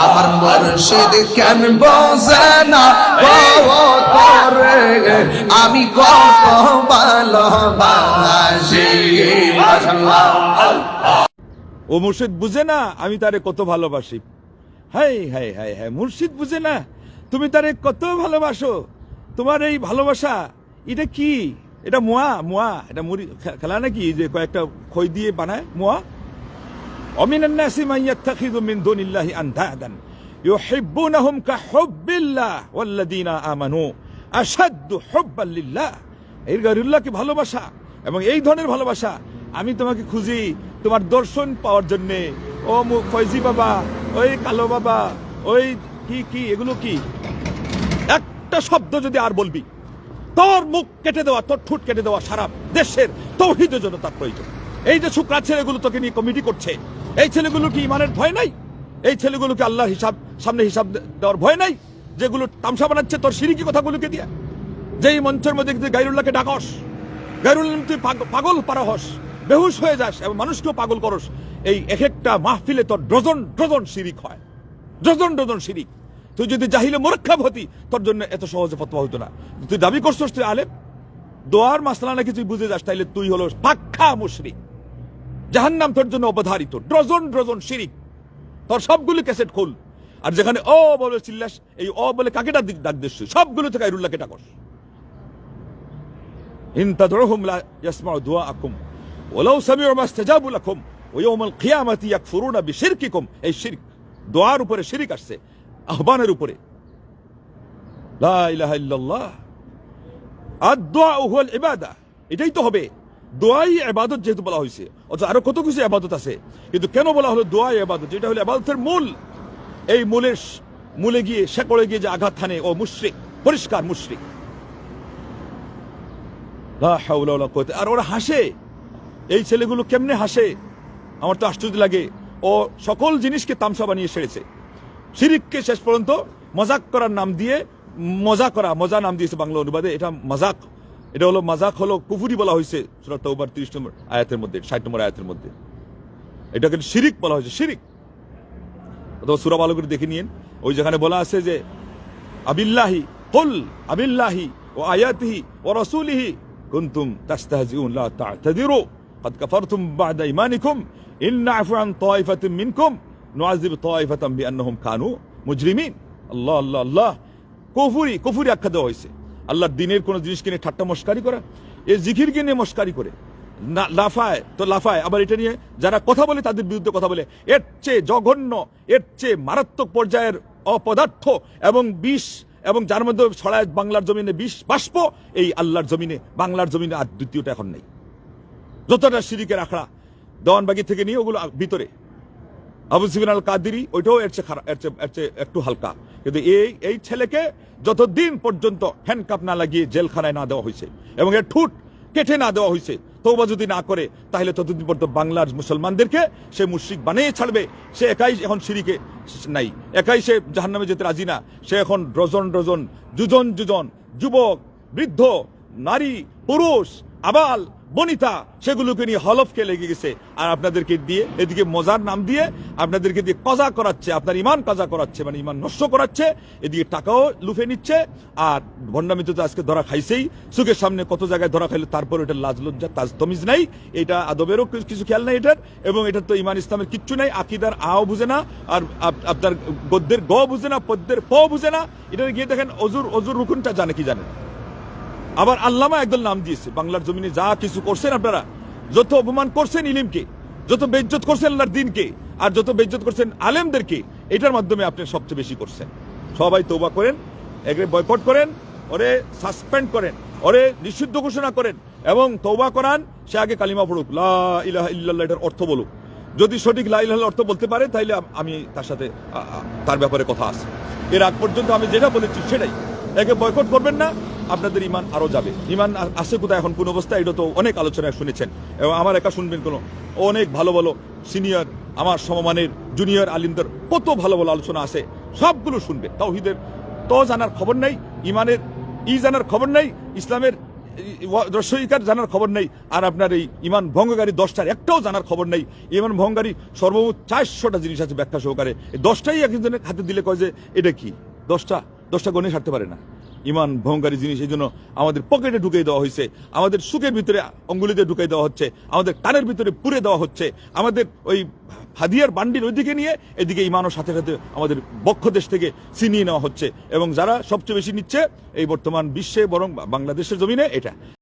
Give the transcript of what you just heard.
আমার মুর্শিদ কেন বোঝে না? আমি কত ভালোবাসি। ও মুর্শিদ বুঝে না আমি তারে কত ভালোবাসি। হাই হাই হাই হাই, মুর্শিদ বুঝে না তুমি তারে কত ভালোবাসো। তোমার এই ভালোবাসা, এটা কি? এটা মোয়া মোয়া, এটা মুড়ি খেলা নাকি? যে কয়েকটা খই দিয়ে বানায়, মোয়া? ومن الناس من يتخذ من دون الله اندادا يحبونهم كحب الله والذين امنوا اشد حبا لله এই গরিল্লাহকে ভালোবাসা এবং এই ধরনের ভালোবাসা আমি তোমাকে খুঁজি তোমার দর্শন পাওয়ার জন্য ও মু- ফয়জি বাবা ওই কালো বাবা ওই কি কি এগুলো কি একটা শব্দ যদি আর বলবি তোর মুখ কেটে দেওয়া তোর ঠুট কেটে দেওয়া সারা দেশের তৌহিদের জন্য তার প্রয়োজন এই যে শুক্রা ছেলেগুলো তোকে নিয়ে কমিটি করছে এই ছেলেগুলো কি ইমানের ভয় নাই? এই ছেলেগুলোকে আল্লাহ হিসাব, সামনে হিসাব দেওয়ার ভয় নাই? যেগুলো তামসা বানাচ্ছে তোর সিরিকি কথাগুলোকে দিয়ে। যেই মঞ্চের মধ্যে তুই গাইরুল্লাহকে ডাকস। গাইরুল্লাহ তুই পাগ- পাগল পারা হস, বেহুশ হয়ে যাস এবং মানুষকেও পাগল করস। এই এক একটা মাহফিলে তোর ডজন ডজন শিরিক হয়। ডজন ডজন শিরিক। তুই যদি জাহিলে মোরক্ষাব হতি, তোর জন্য এত সহজে ফতোয়া হতো না। তুই দাবি করছস তুই আলেম? দোয়ার মাসলা নাকি তুই বুঝে যাস, তাইলে তুই হলো পাক্কা মুশরিক। জাহান্নাম তোর জন্য অবধারিত। ড্রজন ড্রজন শিরিক। তোর সবগুলো ক্যাসেট খোল। আর যেখানে অ বলে চিল্লাস, এই অ বলে কাকে ডাক ডাক দিস সবগুলো থেকে আইরুল্লাহকে ডাকস ইন তাদউহুম লা ইয়াসমাউ দুআআকুম ওয়ালাউ সামিউ মা ইস্তাজাবু লাকুম। ওয়া ইয়াউমাল কিয়ামাতি ইয়াকফুরুনা বিশিরকিকুম। এই শিরক দোয়ার উপরে শিরিক আসছে, আহ্বানের উপরে। লা ইলাহা ইল্লাল্লাহ। আদ-দুআ হুয়াল ইবাদা। এটাই তো হবে। দোয়াই ইবাদত যেহেতু বলা হয়েছে অথচ আরও কত কিছু ইবাদত আছে। কিন্তু কেন বলা হলো দোয়াই ইবাদত? যেটা হলো ইবাদতের মূল। এই মূলের মূলে গিয়ে, শেকড়ে গিয়ে যে আঘাত হানে, ও মুশরিক, পরিষ্কার মুশরিক। আর ওরা হাসে। এই ছেলেগুলো কেমনে হাসে? আমার তো আশ্চর্য লাগে। ও সকল জিনিসকে তামসা বানিয়ে সেরেছে। শিরিককে শেষ পর্যন্ত মজাক করার নাম দিয়ে, মজা করা, মজা নাম দিয়েছে বাংলা অনুবাদে। এটা মজাক এটা হলো মজাক হলো কুফুরি বলা হয়েছে সুরা তওবার 30 নম্বর আয়াতের মধ্যে 60 নম্বর আয়াতের মধ্যে এটাকে শিরিক বলা হয়েছে শিরিক অথবা সুরা ভালো করে দেখে নিন ওই যেখানে বলা আছে যে আবিল্লাহি কুল আবিল্লাহি ও আয়াতিহি ও রাসূলিহি কুনতুম তাস্তাহজিউন লা তা'তাদিরু قد كفرتم بعد ايمانكم ان نعفو عن طائفه منكم نعذب طائفه بانهم كانوا مجرمين আল্লাহ আল্লাহ আল্লাহ কুফরি কুফরি আখ্যা দেওয়া হয়েছে আল্লাহর দিনের কোন জিনিসকে নিয়ে ঠাট্টা মস্কারি করা, এ জিকিরকে নিয়ে মস্কারি করে। লাফায়, তো লাফায়। আবার এটা নিয়ে যারা কথা বলে তাদের বিরুদ্ধে কথা বলে। এর চেয়ে জঘন্য, এর চেয়ে মারাত্মক পর্যায়ের অপদার্থ এবং বিষ এবং যার মধ্যে ছড়ায় বাংলার জমিনে বিষ, বাষ্প, এই আল্লাহর জমিনে, বাংলার জমিনে আর দ্বিতীয়টা এখন নেই। যতটা সিরিকের আখড়া, দেওয়ানবাগি থেকে নিয়ে ওগুলো ভিতরে। আবু সিবিন আল কাদিরি ওইটাও এর চেয়ে খারাপ এর চেয়ে একটু হালকা। কিন্তু এই এই ছেলেকে যতদিন পর্যন্ত হ্যান্ডকাপ না লাগিয়ে জেলখানায় না দেওয়া হয়েছে এবং এর ঠুট কেটে না দেওয়া হয়েছে তৌবা যদি না করে, তাহলে ততদিন পর্যন্ত বাংলার মুসলমানদেরকে সে মুশ্রিক বানিয়ে ছাড়বে। সে একাই এখন সিরিকে নাই, একাই সে জাহান্নামে যেতে রাজি না। সে এখন ডজন ডজন, দুজন দুজন, যুবক, বৃদ্ধ, নারী, পুরুষ, আবাল বনিতা, সেগুলোকে নিয়ে হলফকে লেগে গেছে। আর আপনাদেরকে দিয়ে, এদিকে মজার নাম দিয়ে, আপনাদেরকে দিয়ে কজা করাচ্ছে, আপনার ইমান কাজা করাচ্ছে মানে ইমান নষ্ট করাচ্ছে, এদিকে টাকাও লুফে নিচ্ছে, আর ভণ্ডামিতে আজকে ধরা খাইছেই। চোখের সামনে কত জায়গায় ধরা খাইলো, তারপর এটা লাজ লজ্জা, তাজ তমিজ নাই। এটা আদবেরও কিছু- খেয়াল নাই এটার, এবং এটা তো ইমান ইসলামের কিচ্ছু নাই, আকিদার আও বুঝে না, আর আপনার গদ্যের গ বুঝে না, পদ্যের প বুঝে না। এটা গিয়ে দেখেন, অজুর অজুর রুকুনটা জানে কি জানেন আবার আল্লামা একদল নাম দিয়েছে। বাংলার জমিনে যা কিছু করছেন আপনারা, যত অপমান করছেন ইলিমকে, যত বেজ্জত করছেন আল্লাহর দিনকে, আর যত বেজ্জত করছেন আলেমদেরকে, এটার মাধ্যমে আপনি সবচেয়ে বেশি করছেন। সবাই তৌবা করেন একে বয়কট করেন, ওরে সাসপেন্ড করেন, ওরে নিষিদ্ধ ঘোষণা করেন, এবং তৌবা করান, সে আগে কালিমা পড়ুক, লা ইলাহা এটার অর্থ বলুক। যদি সঠিক লা ইলাহা অর্থ বলতে পারে তাহলে আমি তার সাথে তার ব্যাপারে কথা আছে। এর আগ পর্যন্ত আমি যেটা বলেছি সেটাই। একে বয়কট করবেন না আপনাদের ইমান আরও যাবে। ইমান আছে কোথায় এখন? কোন অবস্থা এটা তো অনেক আলোচনায় শুনেছেন। এবং আমার একা শুনবেন কোনো। অনেক ভালো ভালো সিনিয়র আমার সমমানের জুনিয়র আলিমদের কত ভালো ভালো আলোচনা আছে। সবগুলো শুনবে। তাওহিদের তো জানার খবর নাই ইমানের ই জানার খবর নাই, ইসলামের রসইকার জানার খবর নেই, আর আপনার এই ইমান ভঙ্গকারী দশটার একটাও জানার খবর নেই। ইমান ভঙ্গকারী সর্বমোট চারশোটা জিনিস আছে ব্যাখ্যা সহকারে। দশটাই একজনের হাতে দিলে কয় যে, এটা কি? দশটা দশটা গণে সারতে পারে না। ইমান ভয়ঙ্কারী জিনিস, এই জন্য আমাদের পকেটে ঢুকিয়ে দেওয়া হয়েছে। আমাদের সুখের ভিতরে অঙ্গুলিতে ঢুকিয়ে দেওয়া হচ্ছে। আমাদের কানের ভিতরে পুরে দেওয়া হচ্ছে। আমাদের ওই হাদিয়ার বান্ডির ওইদিকে নিয়ে, এদিকে ইমানও সাথে সাথে আমাদের বক্ষ দেশ থেকে ছিনিয়ে নেওয়া হচ্ছে। এবং যারা সবচেয়ে বেশি নিচ্ছে, এই বর্তমান বিশ্বে বরং বাংলাদেশের জমিনে এটা।